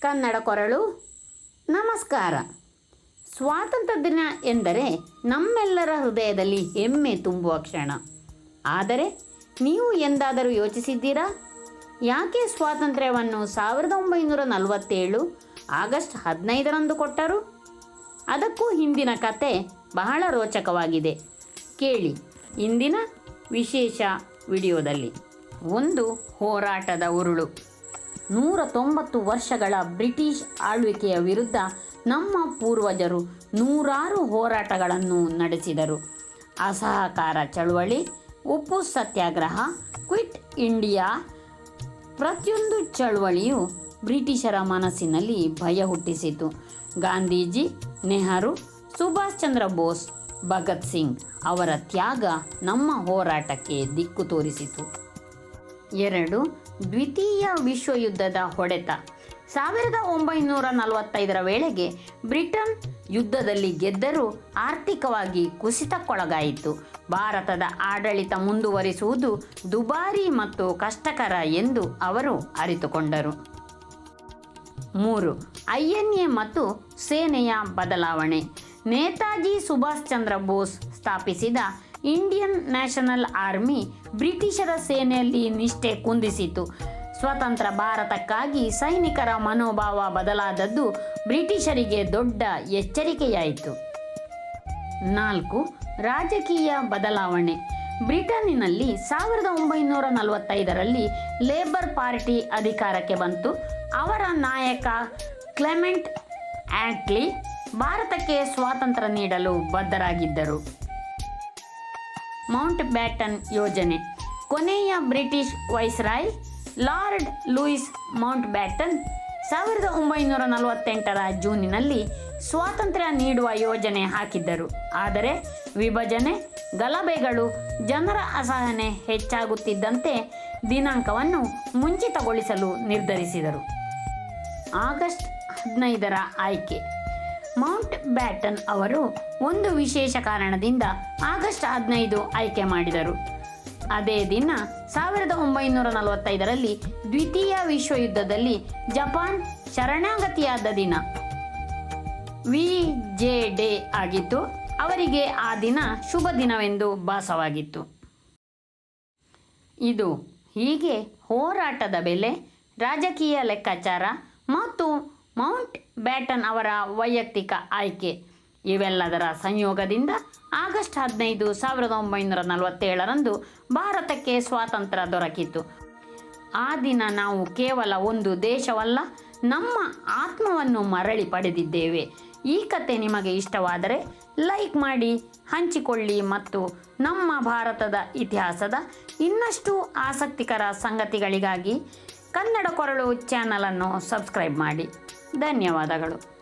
ಕನ್ನಡ ಕೊರಳು, ನಮಸ್ಕಾರ. ಸ್ವಾತಂತ್ರ್ಯ ದಿನ ಎಂದರೆ ನಮ್ಮೆಲ್ಲರ ಹೃದಯದಲ್ಲಿ ಹೆಮ್ಮೆ ತುಂಬುವ ಕ್ಷಣ. ಆದರೆ ನೀವು ಎಂದಾದರೂ ಯೋಚಿಸಿದ್ದೀರಾ? ಯಾಕೆ ಸ್ವಾತಂತ್ರ್ಯವನ್ನು ಸಾವಿರದ ಒಂಬೈನೂರ ನಲವತ್ತೇಳು ಆಗಸ್ಟ್ ಹದಿನೈದರಂದು ಕೊಟ್ಟರು? ಅದಕ್ಕೂ ಹಿಂದಿನ ಕತೆ ಬಹಳ ರೋಚಕವಾಗಿದೆ. ಕೇಳಿ ಇಂದಿನ ವಿಶೇಷ ವಿಡಿಯೋದಲ್ಲಿ. ಒಂದು ಹೋರಾಟದ ಉರುಳು. ನೂರ ತೊಂಬತ್ತು ವರ್ಷಗಳ ಬ್ರಿಟಿಷ್ ಆಳ್ವಿಕೆಯ ವಿರುದ್ಧ ನಮ್ಮ ಪೂರ್ವಜರು ನೂರಾರು ಹೋರಾಟಗಳನ್ನು ನಡೆಸಿದರು. ಅಸಹಕಾರ ಚಳುವಳಿ, ಉಪ್ಪು ಸತ್ಯಾಗ್ರಹ, ಕ್ವಿಟ್ ಇಂಡಿಯಾ ಪ್ರತಿಯೊಂದು ಚಳವಳಿಯು ಬ್ರಿಟಿಷರ ಮನಸ್ಸಿನಲ್ಲಿ ಭಯ ಹುಟ್ಟಿಸಿತು. ಗಾಂಧೀಜಿ, ನೆಹರು, ಸುಭಾಷ್ ಚಂದ್ರ ಬೋಸ್, ಭಗತ್ ಸಿಂಗ್ ಅವರ ತ್ಯಾಗ ನಮ್ಮ ಹೋರಾಟಕ್ಕೆ ದಿಕ್ಕು ತೋರಿಸಿತು. ಎರಡು ದ್ವಿತೀಯ ವಿಶ್ವಯುದ್ಧದ ಹೊಡೆತ. ಸಾವಿರದ ಒಂಬೈನೂರ ನಲವತ್ತೈದರ ವೇಳೆಗೆ ಬ್ರಿಟನ್ ಯುದ್ಧದಲ್ಲಿ ಗೆದ್ದರೂ ಆರ್ಥಿಕವಾಗಿ ಕುಸಿತಕ್ಕೊಳಗಾಯಿತು. ಭಾರತದ ಆಡಳಿತ ಮುಂದುವರಿಸುವುದು ದುಬಾರಿ ಮತ್ತು ಕಷ್ಟಕರ ಎಂದು ಅವರು ಅರಿತುಕೊಂಡರು. ಮೂರು ಐ ಎ ಮತ್ತು ಸೇನೆಯ ಬದಲಾವಣೆ. ನೇತಾಜಿ ಸುಭಾಷ್ ಚಂದ್ರ ಬೋಸ್ ಸ್ಥಾಪಿಸಿದ ಇಂಡಿಯನ್ ನ್ಯಾಷನಲ್ ಆರ್ಮಿ ಬ್ರಿಟಿಷರ ಸೇನೆಯಲ್ಲಿ ನಿಷ್ಠೆ ಕುಂದಿಸಿತು. ಸ್ವತಂತ್ರ ಭಾರತಕ್ಕಾಗಿ ಸೈನಿಕರ ಮನೋಭಾವ ಬದಲಾದದ್ದು ಬ್ರಿಟಿಷರಿಗೆ ದೊಡ್ಡ ಎಚ್ಚರಿಕೆಯಾಯಿತು. ನಾಲ್ಕು, ರಾಜಕೀಯ ಬದಲಾವಣೆ. ಬ್ರಿಟನ್ನಿನಲ್ಲಿ ಸಾವಿರದ ಒಂಬೈನೂರ ನಲವತ್ತೈದರಲ್ಲಿ ಲೇಬರ್ ಪಾರ್ಟಿ ಅಧಿಕಾರಕ್ಕೆ ಬಂತು. ಅವರ ನಾಯಕ ಕ್ಲೆಮೆಂಟ್ ಆಟ್ಲಿ ಭಾರತಕ್ಕೆ ಸ್ವಾತಂತ್ರ್ಯ ನೀಡಲು ಬದ್ಧರಾಗಿದ್ದರು. ಮೌಂಟ್ ಬ್ಯಾಟನ್ ಯೋಜನೆ. ಕೊನೆಯ British viceroy lord Louis Mountbatten ಸಾವಿರದ ಒಂಬೈನೂರ ನಲವತ್ತೆಂಟರ ಜೂನಿನಲ್ಲಿ ಸ್ವಾತಂತ್ರ್ಯ ನೀಡುವ ಯೋಜನೆ ಹಾಕಿದ್ದರು. ಆದರೆ ವಿಭಜನೆ, ಗಲಭೆಗಳು, ಜನರ ಅಸಹನೆ ಹೆಚ್ಚಾಗುತ್ತಿದ್ದಂತೆ ದಿನಾಂಕವನ್ನು ಮುಂಚಿತಗೊಳಿಸಲು ನಿರ್ಧರಿಸಿದರು. ಆಗಸ್ಟ್ ಹದಿನೈದರ ಆಯ್ಕೆ. ಮೌಂಟ್ ಬ್ಯಾಟನ್ ಅವರು ಒಂದು ವಿಶೇಷ ಕಾರಣದಿಂದ ಆಗಸ್ಟ್ ಹದಿನೈದು ಆಯ್ಕೆ ಮಾಡಿದರು. ಅದೇ ದಿನ ಸಾವಿರದ ಒಂಬೈನೂರ ನಲವತ್ತೈದರಲ್ಲಿ ದ್ವಿತೀಯ ವಿಶ್ವಯುದ್ಧದಲ್ಲಿ ಜಪಾನ್ ಶರಣಾಗತಿಯಾದ ದಿನ. ವಿ ಜೆ ಡೇ ಆಗಿತ್ತು. ಅವರಿಗೆ ಆ ದಿನ ಶುಭ ದಿನವೆಂದು ಭಾಸವಾಗಿತ್ತು. ಇದು ಹೀಗೆ ಹೋರಾಟದ ಬೆಲೆ, ರಾಜಕೀಯ ಲೆಕ್ಕಾಚಾರ ಮತ್ತು ಮೌಂಟ್ ಬ್ಯಾಟನ್ ಅವರ ವೈಯಕ್ತಿಕ ಆಯ್ಕೆ. ಇವೆಲ್ಲದರ ಸಂಯೋಗದಿಂದ ಆಗಸ್ಟ್ ಹದಿನೈದು ಸಾವಿರದ ಒಂಬೈನೂರ ನಲವತ್ತೇಳರಂದು ಭಾರತಕ್ಕೆ ಸ್ವಾತಂತ್ರ್ಯ ದೊರಕಿತು. ಆ ದಿನ ನಾವು ಕೇವಲ ಒಂದು ದೇಶವಲ್ಲ, ನಮ್ಮ ಆತ್ಮವನ್ನು ಮರಳಿ ಪಡೆದಿದ್ದೇವೆ. ಈ ಕತೆ ನಿಮಗೆ ಇಷ್ಟವಾದರೆ ಲೈಕ್ ಮಾಡಿ, ಹಂಚಿಕೊಳ್ಳಿ ಮತ್ತು ನಮ್ಮ ಭಾರತದ ಇತಿಹಾಸದ ಇನ್ನಷ್ಟು ಆಸಕ್ತಿಕರ ಸಂಗತಿಗಳಿಗಾಗಿ ಕನ್ನಡ ಕೊರಳು ಚಾನಲನ್ನು ಸಬ್ಸ್ಕ್ರೈಬ್ ಮಾಡಿ. ಧನ್ಯವಾದಗಳು.